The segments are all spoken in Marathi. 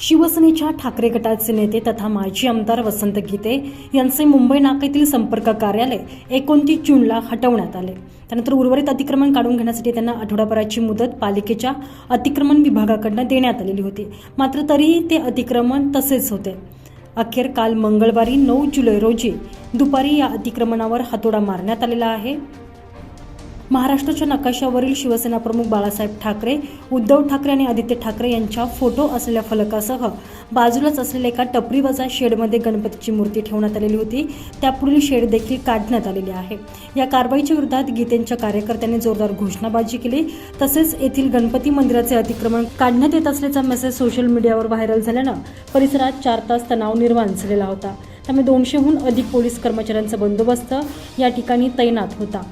शिवसेनेच्या ठाकरे गटाचे नेते तथा माजी आमदार वसंत गीते यांचे मुंबई नाक्यातील संपर्क कार्यालय एकोणतीस जूनला हटवण्यात आले. त्यानंतर उर्वरित अतिक्रमण काढून घेण्यासाठी त्यांना आठवडाभराची मुदत पालिकेच्या अतिक्रमण विभागाकडनं देण्यात आलेली होती. मात्र तरीही ते अतिक्रमण तसेच होते. अखेर काल मंगळवारी नऊ जुलै रोजी दुपारी या अतिक्रमणावर हातोडा मारण्यात आलेला आहे. महाराष्ट्राच्या नकाशावरील शिवसेना प्रमुख बाळासाहेब ठाकरे उद्धव ठाकरे आणि आदित्य ठाकरे यांच्या फोटो असलेल्या फलकासह बाजूलाच असलेल्या एका टपरीवजा शेडमध्ये गणपतीची मूर्ती ठेवण्यात आलेली होती. त्यापुढील शेड देखील काढण्यात आलेली आहे. या कारवाईच्या विरोधात गीतेंच्या कार्यकर्त्यांनी जोरदार घोषणाबाजी केली. तसेच येथील गणपती मंदिराचे अतिक्रमण काढण्यात येत असल्याचा मेसेज सोशल मीडियावर व्हायरल झाल्यानं परिसरात चार तास तणाव निर्माण झालेला होता. त्यामुळे दोनशेहून अधिक पोलीस कर्मचाऱ्यांचा बंदोबस्त या ठिकाणी तैनात होता.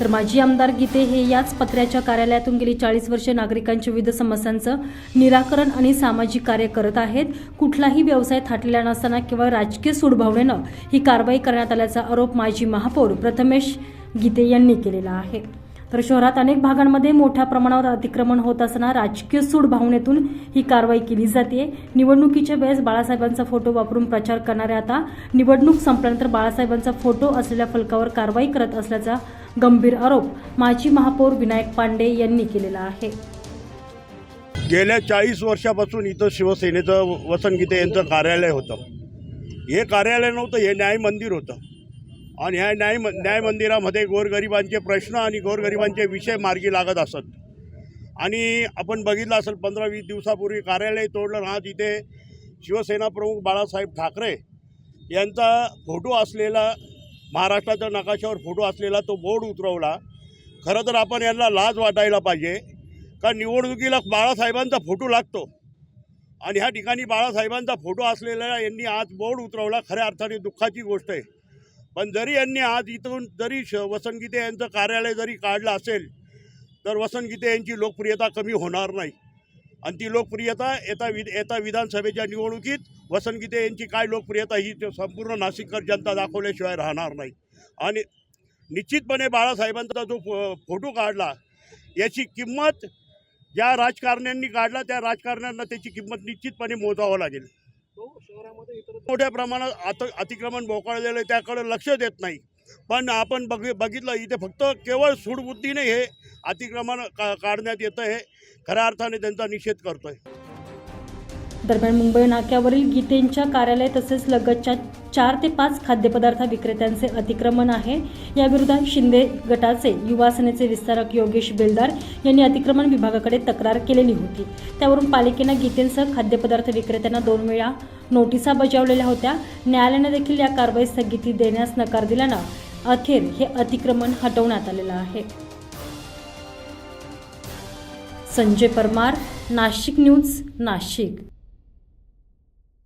तर माजी आमदार गीते हे याच पत्र्याच्या कार्यालयातून गेली चाळीस वर्षे नागरिकांच्या विविध समस्यांचं निराकरण आणि सामाजिक कार्य करत आहेत. कुठलाही व्यवसाय थाटलेला नसताना केवळ राजकीय सूडभावनेनं ही कारवाई करण्यात आल्याचा आरोप माजी महापौर प्रथमेश गीते यांनी केलेला आहे. तर शहरात अनेक भागांमध्ये मोठ्या प्रमाणावर अतिक्रमण होत असताना राजकीय सूड भावनेतून ही कारवाई केली जाते. निवडणुकीच्या वेळेस बाळासाहेबांचा फोटो वापरून प्रचार करणारे आता निवडणूक संपल्यानंतर बाळासाहेबांचा फोटो असलेल्या फलकावर कारवाई करत असल्याचा गंभीर आरोप माजी महापौर विनायक पांडे यांनी केलेला आहे. गेल्या चाळीस वर्षापासून इथं शिवसेनेचं वसंत गीते यांचं कार्यालय होतं. हे कार्यालय नव्हतं हे न्याय मंदिर होतं. आणि ह्या न्याय न्याय मंदिरामध्ये गोरगरिबांचे प्रश्न आणि गोरगरिबांचे विषय मार्गी लागत असत. आणि आपण बघितलं असेल पंधरा वीस दिवसापूर्वी कार्यालय तोडलं आणि तिथे शिवसेना प्रमुख बाळासाहेब ठाकरे यांचा फोटो असलेला महाराष्ट्राच्या नकाशावर फोटो असलेला तो बोर्ड उतरवला. खरं तर आपण यांना लाज वाटायला पाहिजे का निवडणुकीला बाळासाहेबांचा फोटो लागतो. आणि ह्या ठिकाणी बाळासाहेबांचा फोटो असलेला यांनी आज बोर्ड उतरवला खऱ्या अर्थाने दुःखाची गोष्ट आहे. पण जरी यांनी आज इथून जरी श वसंत गीते यांचं कार्यालय जरी काढलं असेल तर वसंत गीते यांची लोकप्रियता कमी होणार नाही. आणि ती लोकप्रियता येता वि येता विधानसभेच्या निवडणुकीत वसंत गीते यांची काय लोकप्रियता ही संपूर्ण नाशिककर जनता दाखवल्याशिवाय राहणार नाही. आणि निश्चितपणे बाळासाहेबांचा जो फो फोटो काढला याची किंमत ज्या राजकारण्यांनी काढला त्या राजकारण्यांना त्याची किंमत निश्चितपणे मोजावं लागेल. मोठ्या प्रमाणात आत अतिक्रमण भोकाळलेलं आहे त्याकडे लक्ष देत नाही. पण आपण बघ बघितलं इथे फक्त केवळ सूडबुद्धीने हे अतिक्रमण का काढण्यात येतं हे खऱ्या अर्थाने त्यांचा निषेध करतोय. दरम्यान मुंबई नाक्यावरील गीतेंच्या कार्यालय तसेच लगतच्या चार ते पाच खाद्यपदार्थ विक्रेत्यांचे अतिक्रमण आहे. याविरोधात शिंदे गटाचे युवा सेनेचे विस्तारक योगेश बेलदार यांनी अतिक्रमण विभागाकडे तक्रार केलेली होती. त्यावरून पालिकेनं गीतेंसह खाद्यपदार्थ विक्रेत्यांना दोन वेळा नोटिसा बजावलेल्या होत्या. न्यायालयानं देखील या कारवाई स्थगिती देण्यास नकार दिल्यानं अखेर हे अतिक्रमण हटवण्यात आलेलं आहे. संजय परमार नाशिक न्यूज नाशिक.